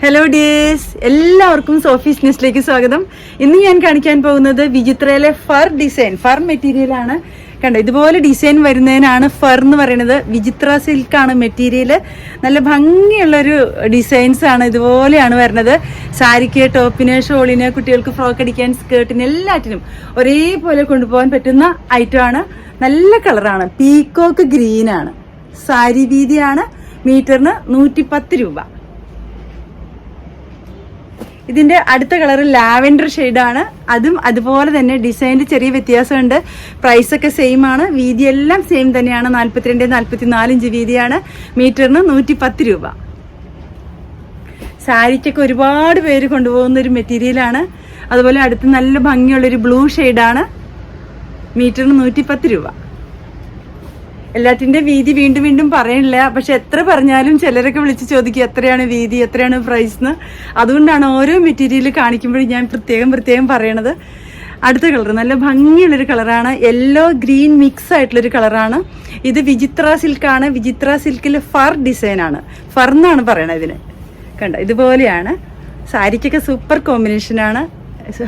Hello dears എല്ലാവർക്കും Sophie's ന്യൂസിലേക്ക് സ്വാഗതം. ഇന്ന് ഞാൻ കാണിക്കാൻ പോകുന്നത് വിചിത്രയിലെ ഫർ ഡിസൈൻ ഫർ മെറ്റീരിയൽ ആണ്. കണ്ടോ ഇതുപോലെ ഡിസൈൻ വരുന്നതിനാണ് ഫർ എന്ന് പറയുന്നത്. വിചിത്ര സിൽക്കാണ് മെറ്റീരിയൽ നല്ല ഭംഗിയുള്ളൊരു ഡിസൈൻസ് ആണ് ഇതുപോലെയാണ് വരുന്നത്. സാരിക്ക് ടോപ്പിന് ഷോളിന് കുട്ടികൾക്ക് ഫ്രോക്ക് അടിക്കാൻ സ്കേർട്ടിന് എല്ലാറ്റിനും ഒരേപോലെ കൊണ്ടുപോകാൻ പറ്റുന്ന ഐറ്റം ആണ്. നല്ല കളറാണ്. പീക്കോക്ക് ഗ്രീൻ ആണ്. സാരി വീതിയാണ്. മീറ്ററിന് നൂറ്റി രൂപ. ഇതിന്റെ അടുത്ത കളർ ലാവൻഡർ ആണ് അതും അതുപോലെ തന്നെ ഡിസൈനിൽ ചെറിയ വ്യത്യാസമുണ്ട്. പ്രൈസ് ഒക്കെ സെയിം ആണ്. വീതി എല്ലാം സെയിം തന്നെയാണ്. നാല്പത്തിരണ്ട് നാല്പത്തി നാലിഞ്ച് വീതിയാണ്. മീറ്ററിന് നൂറ്റി പത്ത് രൂപ. സാരിക്കൊക്കെ ഒരുപാട് പേര് കൊണ്ടുപോകുന്ന ഒരു മെറ്റീരിയലാണ് അതുപോലെ അടുത്ത് നല്ല ഭംഗിയുള്ളൊരു ബ്ലൂ ഷെയ്ഡാണ്. മീറ്ററിന് നൂറ്റി പത്ത് രൂപ. എല്ലാറ്റിന്റെ വീതി വീണ്ടും വീണ്ടും പറയണില്ല. പക്ഷെ എത്ര പറഞ്ഞാലും ചിലരൊക്കെ വിളിച്ച് ചോദിക്കും എത്രയാണ് വീതി എത്രയാണ് പ്രൈസ് എന്ന് അതുകൊണ്ടാണ് ഓരോ മെറ്റീരിയൽ കാണിക്കുമ്പോഴും ഞാൻ പ്രത്യേകം പ്രത്യേകം പറയണത്. അടുത്ത കളർ നല്ല ഭംഗിയുള്ളൊരു കളറാണ് യെല്ലോ ഗ്രീൻ മിക്സ് ആയിട്ടുള്ളൊരു കളറാണ് ഇത് വിചിത്ര സിൽക്കാണ് വിചിത്ര സിൽക്കിൽ ഫർ ഡിസൈനാണ് ഫർ എന്നാണ് പറയണത് ഇതിന്. കണ്ടോ? ഇതുപോലെയാണ്. സാരിക്കൊക്കെ സൂപ്പർ കോമ്പിനേഷനാണ്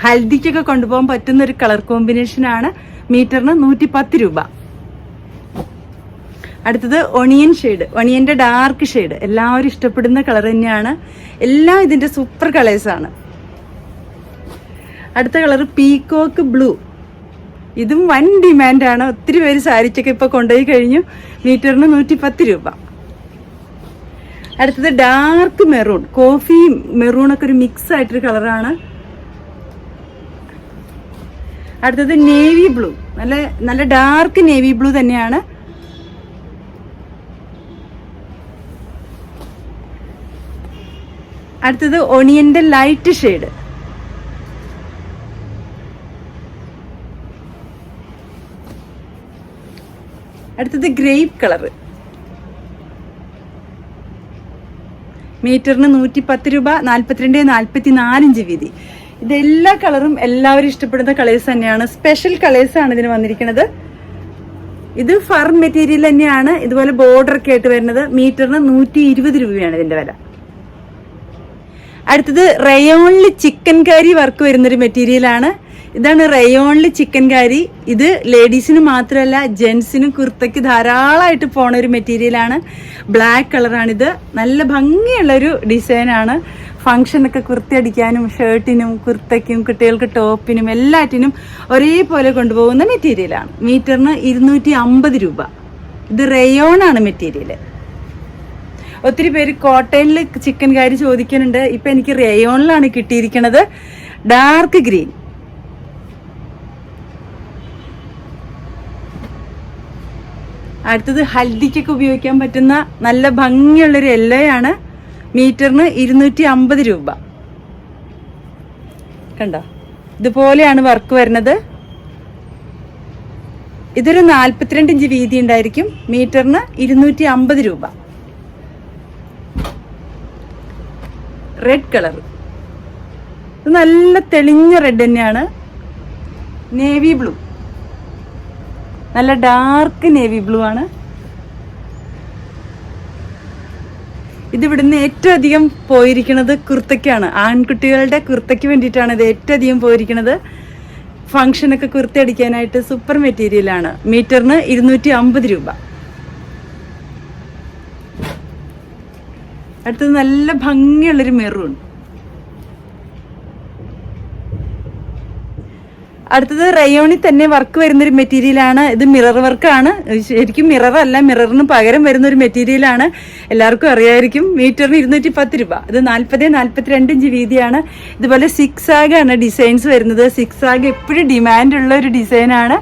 ഹൽദിക്കൊക്കെ കൊണ്ടുപോകാൻ പറ്റുന്ന ഒരു കളർ കോമ്പിനേഷനാണ് മീറ്ററിന് നൂറ്റി പത്ത് രൂപ. അടുത്തത് ഒണിയൻ ഷെയ്ഡ് ഒണിയന്റെ ഡാർക്ക് ഷെയ്ഡ്. എല്ലാവരും ഇഷ്ടപ്പെടുന്ന കളർ തന്നെയാണ്. എല്ലാം ഇതിന്റെ സൂപ്പർ കളേഴ്സാണ് അടുത്ത കളർ പീകോക്ക് ബ്ലൂ. ഇതും വൻ ഡിമാൻഡാണ് ഒത്തിരി പേര് സാരിച്ചൊക്കെ ഇപ്പോൾ കൊണ്ടുപോയി കഴിഞ്ഞു. മീറ്ററിന് നൂറ്റി പത്ത് രൂപ. അടുത്തത് ഡാർക്ക് മെറൂൺ. കോഫി മെറൂണൊക്കെ ഒരു മിക്സ് ആയിട്ടൊരു കളറാണ് അടുത്തത് നേവി ബ്ലൂ. നല്ല നല്ല ഡാർക്ക് നേവി ബ്ലൂ തന്നെയാണ്. അടുത്തത് ഒണിയന്റെ ലൈറ്റ് ഷെയ്ഡ്. അടുത്തത് ഗ്രേപ്പ് കളർ. മീറ്ററിന് നൂറ്റി പത്ത് രൂപ നാൽപ്പത്തിരണ്ട് നാൽപ്പത്തി നാലിഞ്ച് വീതി. ഇതെല്ലാ കളറും എല്ലാവരും ഇഷ്ടപ്പെടുന്ന കളേഴ്സ് തന്നെയാണ്. സ്പെഷ്യൽ കളേഴ്സ് ആണ് ഇതിന് വന്നിരിക്കുന്നത്. ഇത് ഫർ മെറ്റീരിയൽ തന്നെയാണ്. ഇതുപോലെ ബോർഡർ ഒക്കെ ആയിട്ട് വരുന്നത്. മീറ്ററിന് നൂറ്റി ഇരുപത് രൂപയാണ് ഇതിന്റെ വില. അടുത്തത് റയോണിൽ ചിക്കൻ കാരി വർക്ക് വരുന്നൊരു മെറ്റീരിയലാണ് ഇതാണ് റയോണിൽ ചിക്കൻ കാരി ഇത് ലേഡീസിന് മാത്രമല്ല ജെൻസിനും കുർത്തയ്ക്ക് ധാരാളമായിട്ട് പോണ ഒരു മെറ്റീരിയലാണ് ബ്ലാക്ക് കളറാണിത് നല്ല ഭംഗിയുള്ളൊരു ഡിസൈനാണ് ഫംഗ്ഷനൊക്കെ കുർത്തി അടിക്കാനും ഷർട്ടിനും കുർത്തയ്ക്കും കുട്ടികൾക്ക് ടോപ്പിനും എല്ലാറ്റിനും ഒരേപോലെ കൊണ്ടുപോകുന്ന മെറ്റീരിയലാണ് മീറ്ററിന് ഇരുന്നൂറ്റി രൂപ. ഇത് റയോണാണ് മെറ്റീരിയൽ ഒത്തിരി പേര് കോട്ടയിൽ ചിക്കൻ കാരി ചോദിക്കുന്നുണ്ട്. ഇപ്പൊ എനിക്ക് റേയോണിലാണ് കിട്ടിയിരിക്കുന്നത് ഡാർക്ക് ഗ്രീൻ. അടുത്തത് ഹൽദിക്കൊക്കെ ഉപയോഗിക്കാൻ പറ്റുന്ന നല്ല ഭംഗിയുള്ളൊരു യെല്ലോയാണ് മീറ്ററിന് ഇരുന്നൂറ്റി അമ്പത് രൂപ. കണ്ടോ? ഇതുപോലെയാണ് വർക്ക് വരുന്നത്. ഇതൊരു നാൽപ്പത്തിരണ്ട് ഇഞ്ച് വീതി ഉണ്ടായിരിക്കും. മീറ്ററിന് ഇരുന്നൂറ്റി അമ്പത് രൂപ. റെഡ് കളർ ഇത് നല്ല തെളിഞ്ഞ റെഡ് തന്നെയാണ്. നേവി ബ്ലൂ നല്ല ഡാർക്ക് നേവി ബ്ലൂ ആണ്. ഇത് ഇവിടുന്ന് ഏറ്റവും അധികം പോയിരിക്കുന്നത് കുർത്തയ്ക്കാണ്. ആൺകുട്ടികളുടെ കുർത്തയ്ക്ക് വേണ്ടിയിട്ടാണ് ഇത് ഏറ്റവും അധികം പോയിരിക്കുന്നത്. ഫംഗ്ഷനൊക്കെ കുർത്ത അടിക്കാനായിട്ട് സൂപ്പർ മെറ്റീരിയലാണ് മീറ്ററിന് ഇരുന്നൂറ്റി അമ്പത് രൂപ. അടുത്തത് നല്ല ഭംഗിയുള്ളൊരു മെറൂൺ അടുത്തത് റയോണിൽ തന്നെ വർക്ക് വരുന്നൊരു മെറ്റീരിയലാണ് ഇത് മിറർ വർക്കാണ് ശരിക്കും മിറർ അല്ല മിററിന് പകരം വരുന്ന ഒരു മെറ്റീരിയലാണ് എല്ലാവർക്കും അറിയായിരിക്കും. മീറ്ററിന് ഇരുന്നൂറ്റി പത്ത് രൂപ. ഇത് നാൽപ്പത് നാൽപ്പത്തിരണ്ട് ഇഞ്ച് വീതിയാണ്. ഇതുപോലെ സിക്സ് ആഗാണ് ഡിസൈൻസ് വരുന്നത്. സിക്സ് ആഗ് എപ്പോഴും ഡിമാൻഡ് ഉള്ള ഒരു ഡിസൈനാണ്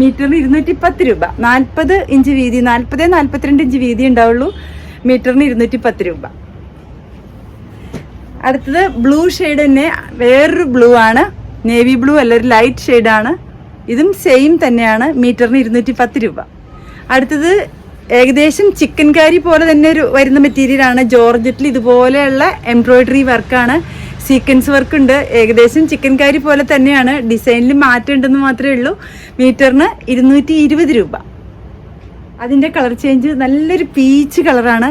മീറ്ററിന് ഇരുന്നൂറ്റി പത്ത് രൂപ. നാൽപ്പത് ഇഞ്ച് വീതി നാൽപ്പത് നാൽപ്പത്തിരണ്ട് ഇഞ്ച് വീതി ഉണ്ടാവുള്ളൂ. മീറ്ററിന് ഇരുന്നൂറ്റി പത്ത് രൂപ. അടുത്തത് ബ്ലൂ ഷെയ്ഡ് തന്നെ വേറൊരു ബ്ലൂ ആണ്. നേവി ബ്ലൂ അല്ല ഒരു ലൈറ്റ് ഷെയ്ഡാണ് ഇതും സെയിം തന്നെയാണ് മീറ്ററിന് ഇരുന്നൂറ്റി പത്ത് രൂപ. അടുത്തത് ഏകദേശം ചിക്കൻ കാരി പോലെ തന്നെ ഒരു വരുന്ന മെറ്റീരിയലാണ് ജോർജറ്റിൽ ഇതുപോലെയുള്ള എംബ്രോയ്ഡറി വർക്കാണ് സീക്വൻസ് വർക്ക് ഉണ്ട്. ഏകദേശം ചിക്കൻ കാരി പോലെ തന്നെയാണ്. ഡിസൈനിൽ മാറ്റം ഉണ്ടെന്ന് മാത്രമേ ഉള്ളൂ. മീറ്ററിന് ഇരുന്നൂറ്റി ഇരുപത് രൂപ. അതിന്റെ കളർ ചേഞ്ച് നല്ലൊരു പീച്ച് കളറാണ്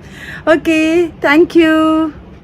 ഓക്കെ താങ്ക്